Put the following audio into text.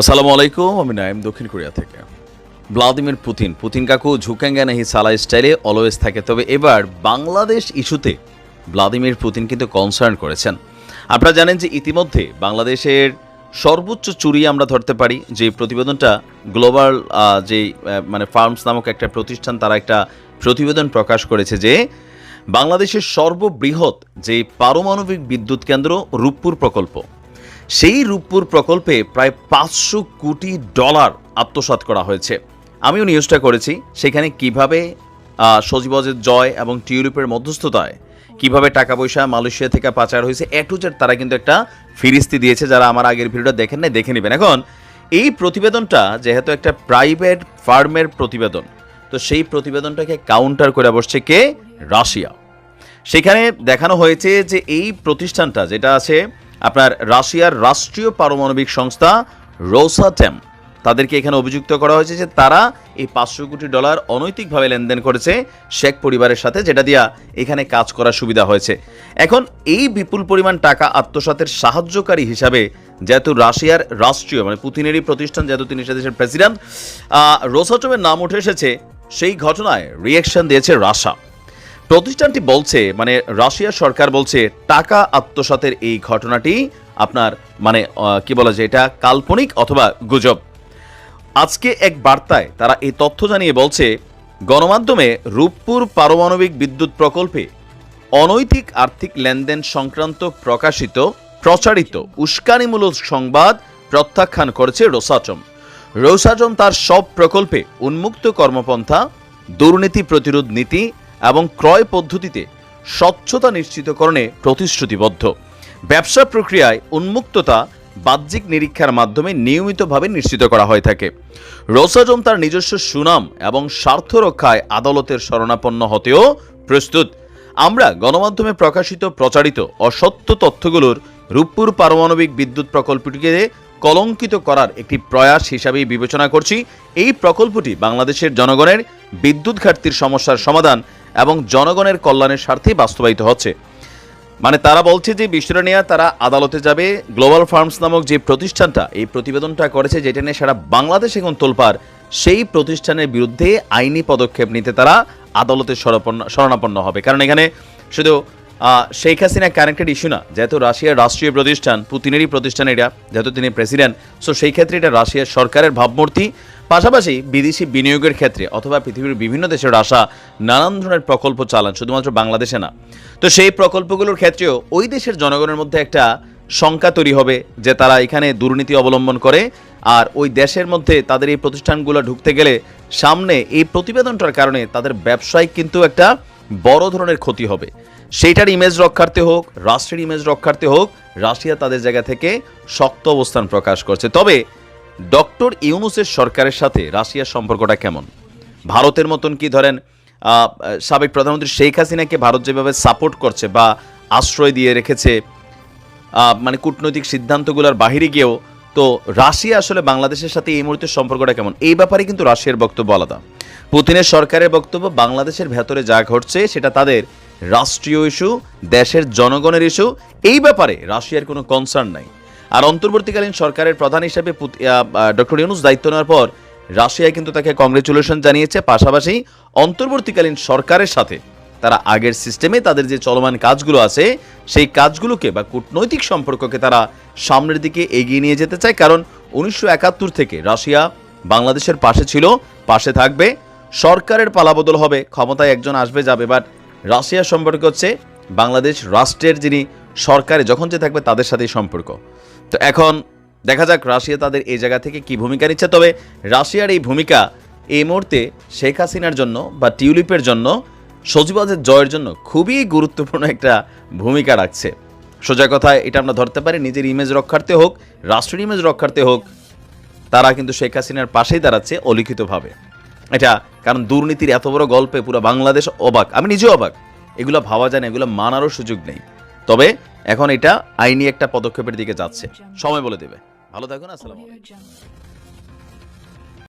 আসসালামু আলাইকুম, আমি নাইম দক্ষিণ কোরিয়া থেকে। Vladimir Putin. পুতিন কাকু, ঝুঁকেঙ্গা নাহি সালা স্টাইলে অলওয়েজ থাকে। তবে এবার বাংলাদেশ ইস্যুতে ভ্লাদিমির পুতিন কিন্তু কনসার্ন করেছেন। আপনারা জানেন যে ইতিমধ্যে বাংলাদেশের সর্বোচ্চ চুরি আমরা ধরতে পারি। যে প্রতিবেদনটা গ্লোবাল যে মানে ফার্মস নামক একটা প্রতিষ্ঠান, তারা একটা প্রতিবেদন প্রকাশ করেছে যে বাংলাদেশের সর্ববৃহৎ যে পারমাণবিক বিদ্যুৎ কেন্দ্র রূপপুর প্রকল্প সেই রূপপুর প্রকল্পে প্রায় পাঁচশো কোটি ডলার আত্মসাৎ করা হয়েছে। আমিও নিউজটা করেছি, সেখানে কীভাবে সজীবজের জয় এবং টিউলিপের মধ্যস্থতায় কীভাবে টাকা পয়সা মালয়েশিয়া থেকে পাচার হয়েছে, এ টু জেড তারা কিন্তু একটা ফিরিস্তি দিয়েছে, যারা আমার আগের ভিডিওটা দেখেন নাই, দেখে নেবেন। এখন, এই প্রতিবেদনটা যেহেতু একটা প্রাইভেট ফার্মের প্রতিবেদন, তো সেই প্রতিবেদনটাকে কাউন্টার করে বসছে কে? রাশিয়া। সেখানে দেখানো হয়েছে যে এই প্রতিষ্ঠানটা যেটা আছে আপনার রাশিয়ার রাষ্ট্রীয় পারমাণবিক সংস্থা রোসাটেম তাদেরকে এখানে অভিযুক্ত করা হয়েছে যে তারা এই পাঁচশো কোটি ডলার অনৈতিকভাবে লেনদেন করেছে শেখ পরিবারের সাথে, যেটা দিয়া এখানে কাজ করার সুবিধা হয়েছে। এখন এই বিপুল পরিমাণ টাকা আত্মসাতের সাহায্যকারী হিসাবে, যেহেতু রাশিয়ার রাষ্ট্রীয় মানে পুতিনেরই প্রতিষ্ঠান, যেহেতু তিনি সে দেশের প্রেসিডেন্ট রোসাটমের নাম উঠে এসেছে, সেই ঘটনায় রিয়েকশন দিয়েছে রাশা। প্রতিষ্ঠানটি বলছে মানে রাশিয়া সরকার বলছে, টাকা আত্মসাতের এই ঘটনাটি আপনার মানে কি বলা যায় এটা, কাল্পনিক অথবা গুজব। আজকে এক বার্তায় তারা এই তথ্য জানিয়ে বলছে, গণমাধ্যমে রূপপুর পারমাণবিক বিদ্যুৎ প্রকল্পে অনৈতিক আর্থিক লেনদেন সংক্রান্ত প্রকাশিত, প্রচারিত উস্কানিমূলক সংবাদ প্রত্যাখ্যান করেছে রোসাচম। রোসাচম তার সব প্রকল্পে উন্মুক্ত কর্মপন্থা, দুর্নীতি প্রতিরোধ নীতি এবং ক্রয় পদ্ধতিতে স্বচ্ছতা নিশ্চিতকরণে প্রতিশ্রুতিবদ্ধ। ব্যবসা প্রক্রিয়ায় উন্মুক্ততা বাহ্যিক নিরীক্ষার মাধ্যমে নিয়মিতভাবে নিশ্চিত করা হয়ে থাকে। রোসাজম তার নিজস্ব সুনাম এবং স্বার্থ রক্ষায় আদালতের শরণাপন্ন হতেও প্রস্তুত। আমরা গণমাধ্যমে প্রকাশিত প্রচারিত অসত্য তথ্যগুলোর রূপপুর পারমাণবিক বিদ্যুৎ প্রকল্পটিকে কলঙ্কিত করার একটি প্রয়াস হিসাবেই বিবেচনা করছি। এই প্রকল্পটি বাংলাদেশের জনগণের বিদ্যুৎ ঘাটতির সমস্যার সমাধান এবং জনগণের কল্যাণের স্বার্থেই বাস্তবায়িত হচ্ছে। মানে তারা বলছে যে নিয়ে তারা আদালতে যাবে। গ্লোবাল ফার্মস নামক যে প্রতিষ্ঠানটা, এই প্রতিবেদনটা করেছে যেটা নিয়ে সারা বাংলাদেশ এখন তোলপার সেই প্রতিষ্ঠানের বিরুদ্ধে আইনি পদক্ষেপ নিতে তারা আদালতে শরণাপন্ন হবে। কারণ এখানে শুধু শেখ হাসিনা কানেক্টেড ইস্যু না, যেহেতু রাশিয়ার রাষ্ট্রীয় প্রতিষ্ঠান, পুতিনেরই প্রতিষ্ঠান এটা, যেহেতু তিনি প্রেসিডেন্ট সো সেই ক্ষেত্রে এটা রাশিয়ার সরকারের ভাবমূর্তি। পাশাপাশি বিদেশি বিনিয়োগের ক্ষেত্রে অথবা পৃথিবীর বিভিন্ন দেশের আসা নানান ধরনের প্রকল্প চালান, শুধুমাত্র বাংলাদেশে না। তো সেই প্রকল্পগুলোর ক্ষেত্রেও ওই দেশের জনগণের মধ্যে একটা শঙ্কা তৈরি হবে যে তারা এখানে দুর্নীতি অবলম্বন করে আর ওই দেশের মধ্যে তাদের এই প্রতিষ্ঠানগুলো ঢুকতে গেলে সামনে এই প্রতিবেদনটার কারণে তাদের ব্যবসায় কিন্তু একটা বড় ধরনের ক্ষতি হবে। সেইটার ইমেজ রক্ষার্থে হোক, রাষ্ট্রের ইমেজ রক্ষার্থে হোক, রাশিয়া তাদের জায়গা থেকে শক্ত অবস্থান প্রকাশ করছে। তবে ডক্টর ইউনুসের সরকারের সাথে রাশিয়ার সম্পর্কটা কেমন? ভারতের মতন কি ধরেন সাবেক প্রধানমন্ত্রী শেখ হাসিনাকে ভারত যেভাবে সাপোর্ট করছে বা আশ্রয় দিয়ে রেখেছে মানে কূটনৈতিক সিদ্ধান্তগুলোর বাহিরে গিয়েও, তো রাশিয়া আসলে বাংলাদেশের সাথে এই মুহূর্তে সম্পর্কটা কেমন? এই ব্যাপারে কিন্তু রাশিয়ার বক্তব্য আলাদা। পুতিনের সরকারের বক্তব্য, বাংলাদেশের ভেতরে যা ঘটছে সেটা তাদের রাষ্ট্রীয় ইস্যু দেশের জনগণের ইস্যু এই ব্যাপারে রাশিয়ার কোনো কনসার্ন নাই। আর অন্তর্বর্তীকালীন সরকারের প্রধান হিসেবে ডক্টর ইউনুস দায়িত্ব নেওয়ার পর রাশিয়া কিন্তু তাকে কংগ্রেচুলেশন জানিয়েছে। পাশাপাশি অন্তর্বর্তীকালীন সরকারের সাথে তারা আগের সিস্টেমে তাদের যে চলমান কাজগুলো আছে, সেই কাজগুলোকে বা কূটনৈতিক সম্পর্ককে তারা সামনের দিকে এগিয়ে নিয়ে যেতে চায়। কারণ উনিশশো একাত্তর থেকে রাশিয়া বাংলাদেশের পাশে ছিল, পাশে থাকবে। সরকারের পালাবদল হবে, ক্ষমতায় একজন আসবে, যাবে। বাট রাশিয়া সম্পর্ক হচ্ছে বাংলাদেশ রাষ্ট্রের যিনি সরকারে যখন যে থাকবে তাদের সাথেই সম্পর্ক। তো এখন দেখা যাক রাশিয়া তাদের এই জায়গা থেকে কি ভূমিকা নিচ্ছে। তবে রাশিয়ার এই ভূমিকা এই মুহূর্তে শেখ হাসিনার জন্য বা টিউলিপের জন্য সজীবাজের জয়ের জন্য খুবই গুরুত্বপূর্ণ একটা ভূমিকা রাখছে। সোজা কথায় এটা আমরা ধরতে পারি, নিজের ইমেজ রক্ষার্থে হোক, রাষ্ট্রের ইমেজ রক্ষার্থে হোক, তারা কিন্তু শেখ হাসিনার পাশেই দাঁড়াচ্ছে অলিখিতভাবে। এটা কারণ দুর্নীতির এত বড় গল্পে পুরো বাংলাদেশ অবাক। আমি নিজেও অবাক। এগুলো ভাবা যায় না, এগুলো মানারও সুযোগ নেই। তবে এখন এটা আইনি একটা পদক্ষেপের দিকে যাচ্ছে। সময় বলে দেবে। ভালো থাকুন আসসালাম.